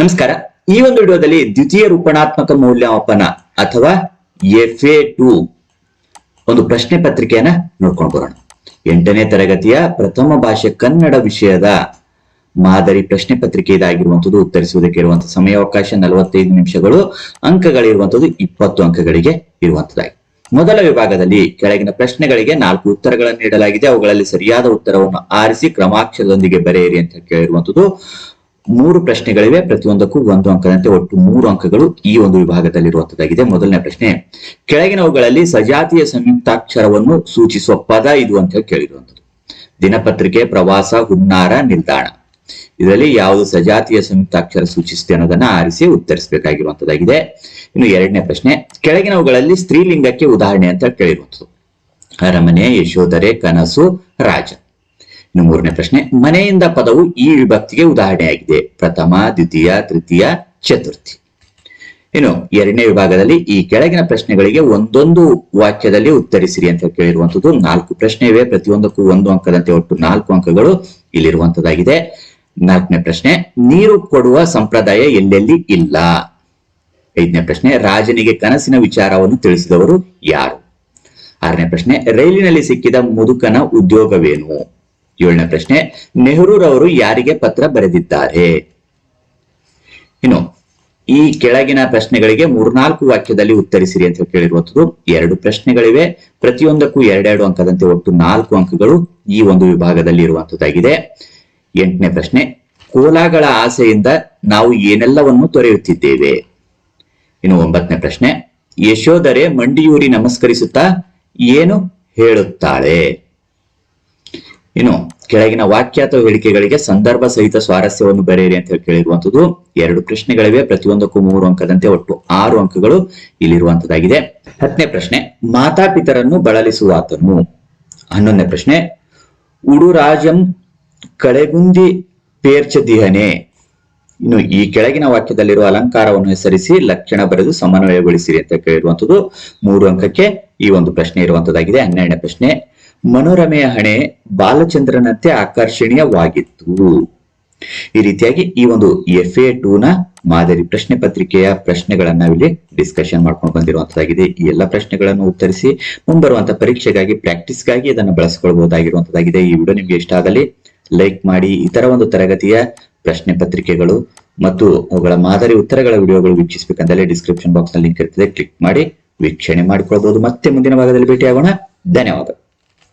ನಮಸ್ಕಾರ. ಈ ಒಂದು ವಿಡಿಯೋದಲ್ಲಿ ದ್ವಿತೀಯ ರೂಪಣಾತ್ಮಕ ಮೌಲ್ಯಮಾಪನ ಅಥವಾ ಎಫ್ ಎ ಟು ಒಂದು ಪ್ರಶ್ನೆ ಪತ್ರಿಕೆಯನ್ನ ನೋಡ್ಕೊಂಡು ಬರೋಣ. ಎಂಟನೇ ತರಗತಿಯ ಪ್ರಥಮ ಭಾಷೆ ಕನ್ನಡ ವಿಷಯದ ಮಾದರಿ ಪ್ರಶ್ನೆ ಪತ್ರಿಕೆ ಇದಾಗಿರುವಂತದ್ದು ಉತ್ತರಿಸುವುದಕ್ಕೆ ಇರುವಂತಹ ಸಮಯಾವಕಾಶ ನಲವತ್ತೈದು ನಿಮಿಷಗಳು ಅಂಕಗಳಿರುವಂಥದ್ದು ಇಪ್ಪತ್ತು ಅಂಕಗಳಿಗೆ ಇರುವಂತದ್ದಾಗಿ ಮೊದಲ ವಿಭಾಗದಲ್ಲಿ ಕೆಳಗಿನ ಪ್ರಶ್ನೆಗಳಿಗೆ ನಾಲ್ಕು ಉತ್ತರಗಳನ್ನು ನೀಡಲಾಗಿದೆ. ಅವುಗಳಲ್ಲಿ ಸರಿಯಾದ ಉತ್ತರವನ್ನು ಆರಿಸಿ ಕ್ರಮಾಕ್ಷರದೊಂದಿಗೆ ಬರೆಯಿರಿ ಅಂತ ಕೇಳಿರುವಂತದ್ದು ಮೂರು ಪ್ರಶ್ನೆಗಳಿವೆ. ಪ್ರತಿಯೊಂದಕ್ಕೂ ಒಂದು ಅಂಕದಂತೆ ಒಟ್ಟು ಮೂರು ಅಂಕಗಳು ಈ ಒಂದು ವಿಭಾಗದಲ್ಲಿರುವಂತದ್ದಾಗಿದೆ. ಮೊದಲನೇ ಪ್ರಶ್ನೆ, ಕೆಳಗಿನವುಗಳಲ್ಲಿ ಸಜಾತಿಯ ಸಂಯುಕ್ತಾಕ್ಷರವನ್ನು ಸೂಚಿಸುವ ಪದ ಇದು ಅಂತ ಹೇಳಿ ದಿನಪತ್ರಿಕೆ, ಪ್ರವಾಸ, ಹುನ್ನಾರ, ನಿಲ್ದಾಣ. ಇದರಲ್ಲಿ ಯಾವುದು ಸಜಾತಿಯ ಸಂಯುಕ್ತಾಕ್ಷರ ಸೂಚಿಸುತ್ತೆ ಅನ್ನೋದನ್ನ ಆರಿಸಿ ಉತ್ತರಿಸಬೇಕಾಗಿರುವಂತದ್ದಾಗಿದೆ. ಇನ್ನು ಎರಡನೇ ಪ್ರಶ್ನೆ, ಕೆಳಗಿನವುಗಳಲ್ಲಿ ಸ್ತ್ರೀಲಿಂಗಕ್ಕೆ ಉದಾಹರಣೆ ಅಂತ ಕೇಳಿರುವಂತದ್ದು. ಅರಮನೆ, ಯಶೋಧರೆ, ಕನಸು, ರಾಜ. ಇನ್ನು ಮೂರನೇ ಪ್ರಶ್ನೆ, ಮನೆಯಿಂದ ಪದವು ಈ ವಿಭಕ್ತಿಗೆ ಉದಾಹರಣೆಯಾಗಿದೆ. ಪ್ರಥಮ, ದ್ವಿತೀಯ, ತೃತೀಯ, ಚತುರ್ಥಿ. ಇನ್ನು ಎರಡನೇ ವಿಭಾಗದಲ್ಲಿ ಈ ಕೆಳಗಿನ ಪ್ರಶ್ನೆಗಳಿಗೆ ಒಂದೊಂದು ವಾಕ್ಯದಲ್ಲಿ ಉತ್ತರಿಸಿರಿ ಅಂತ ಕೇಳಿರುವಂತದ್ದು ನಾಲ್ಕು ಪ್ರಶ್ನೆ ಇವೆ ಪ್ರತಿಯೊಂದಕ್ಕೂ ಒಂದು ಅಂಕದಂತೆ ಒಟ್ಟು ನಾಲ್ಕು ಅಂಕಗಳು ಇಲ್ಲಿರುವಂತದ್ದಾಗಿದೆ ನಾಲ್ಕನೇ ಪ್ರಶ್ನೆ, ನೀರು ಕೊಡುವ ಸಂಪ್ರದಾಯ ಎಲ್ಲೆಲ್ಲಿ ಇಲ್ಲ? ಐದನೇ ಪ್ರಶ್ನೆ, ರಾಜನಿಗೆ ಕನಸಿನ ವಿಚಾರವನ್ನು ತಿಳಿಸಿದವರು ಯಾರು? ಆರನೇ ಪ್ರಶ್ನೆ, ರೈಲಿನಲ್ಲಿ ಸಿಕ್ಕಿದ ಮುದುಕನ ಉದ್ಯೋಗವೇನು? ಏಳನೇ ಪ್ರಶ್ನೆ, ನೆಹರೂರವರು ಯಾರಿಗೆ ಪತ್ರ ಬರೆದಿದ್ದಾರೆ? ಇನ್ನು, ಈ ಕೆಳಗಿನ ಪ್ರಶ್ನೆಗಳಿಗೆ ಮೂರ್ನಾಲ್ಕು ವಾಕ್ಯದಲ್ಲಿ ಉತ್ತರಿಸಿರಿ ಅಂತ ಕೇಳಿರುವಂಥದ್ದು ಎರಡು ಪ್ರಶ್ನೆಗಳಿವೆ. ಪ್ರತಿಯೊಂದಕ್ಕೂ ಎರಡೆರಡು ಅಂಕದಂತೆ ಒಟ್ಟು ನಾಲ್ಕು ಅಂಕಗಳು ಈ ಒಂದು ವಿಭಾಗದಲ್ಲಿ ಇರುವಂತದ್ದಾಗಿದೆ ಎಂಟನೇ ಪ್ರಶ್ನೆ, ಕೋಲಾಗಳ ಆಸೆಯಿಂದ ನಾವು ಏನೆಲ್ಲವನ್ನು ತೊರೆಯುತ್ತಿದ್ದೇವೆ? ಇನ್ನು ಒಂಬತ್ತನೇ ಪ್ರಶ್ನೆ, ಯಶೋಧರೆ ಮಂಡಿಯೂರಿ ನಮಸ್ಕರಿಸುತ್ತಾ ಏನು ಹೇಳುತ್ತಾಳೆ? ಇನ್ನು ಕೆಳಗಿನ ವಾಕ್ಯ ಅಥವಾ ಹೇಳಿಕೆಗಳಿಗೆ ಸಂದರ್ಭ ಸಹಿತ ಸ್ವಾರಸ್ಯವನ್ನು ಬರೆಯಿರಿ ಅಂತ ಹೇಳಿ ಕೇಳಿರುವಂತದ್ದು ಎರಡು ಪ್ರಶ್ನೆಗಳಿವೆ, ಪ್ರತಿಯೊಂದಕ್ಕೂ ಮೂರು ಅಂಕದಂತೆ ಒಟ್ಟು ಆರು ಅಂಕಗಳು ಇಲ್ಲಿರುವಂತದ್ದಾಗಿದೆ ಹತ್ತನೇ ಪ್ರಶ್ನೆ, ಮಾತಾಪಿತರನ್ನು ಬಳಲಿಸುವಾತನು. ಹನ್ನೊಂದನೇ ಪ್ರಶ್ನೆ, ಉಡುರಾಜಂ ಕಳೆಗುಂದಿ ಪೇರ್ಚದಿಹನೆ. ಇನ್ನು ಈ ಕೆಳಗಿನ ವಾಕ್ಯದಲ್ಲಿರುವ ಅಲಂಕಾರವನ್ನು ಹೆಸರಿಸಿ ಲಕ್ಷಣ ಬರೆದು ಸಮನ್ವಯಗೊಳಿಸಿರಿ ಅಂತ ಕೇಳಿರುವಂತದ್ದು ಮೂರು ಅಂಕಕ್ಕೆ ಈ ಒಂದು ಪ್ರಶ್ನೆ ಇರುವಂತದ್ದಾಗಿದೆ ಹನ್ನೆರಡನೇ ಪ್ರಶ್ನೆ ಮನೋರಮೆಯ ಹಣೆ ಬಾಲಚಂದ್ರನಂತೆ ಆಕರ್ಷಣೀಯವಾಗಿತ್ತು. ಈ ರೀತಿಯಾಗಿ ಈ ಒಂದು ಎಫ್ ಎ ಟೂ ನ ಮಾದರಿ ಪ್ರಶ್ನೆ ಪತ್ರಿಕೆಯ ಪ್ರಶ್ನೆಗಳನ್ನ ಇಲ್ಲಿ ಡಿಸ್ಕಷನ್ ಮಾಡ್ಕೊಂಡು ಬಂದಿರುವಂತದ್ದಾಗಿದೆ ಈ ಎಲ್ಲ ಪ್ರಶ್ನೆಗಳನ್ನು ಉತ್ತರಿಸಿ ಮುಂಬರುವಂತ ಪರೀಕ್ಷೆಗಾಗಿ ಪ್ರಾಕ್ಟೀಸ್ಗಾಗಿ ಇದನ್ನು ಬಳಸಿಕೊಳ್ಬಹುದಾಗಿರುವಂತದ್ದಾಗಿದೆ ಈ ವಿಡಿಯೋ ನಿಮ್ಗೆ ಇಷ್ಟ ಆಗಲಿ ಲೈಕ್ ಮಾಡಿ, ಇತರ ಒಂದು ತರಗತಿಯ ಪ್ರಶ್ನೆ ಪತ್ರಿಕೆಗಳು ಮತ್ತು ಅವುಗಳ ಮಾದರಿ ಉತ್ತರಗಳ ವಿಡಿಯೋಗಳು ವೀಕ್ಷಿಸಬೇಕಂದಲ್ಲಿ ಡಿಸ್ಕ್ರಿಪ್ಷನ್ ಬಾಕ್ಸ್ನಲ್ಲಿ ಲಿಂಕ್ ಇರ್ತದೆ. ಕ್ಲಿಕ್ ಮಾಡಿ, ವೀಕ್ಷಣೆ ಮಾಡಿಕೊಳ್ಬಹುದು ಮತ್ತೆ ಮುಂದಿನ ಭಾಗದಲ್ಲಿ ಭೇಟಿಯಾಗೋಣ. ಧನ್ಯವಾದ.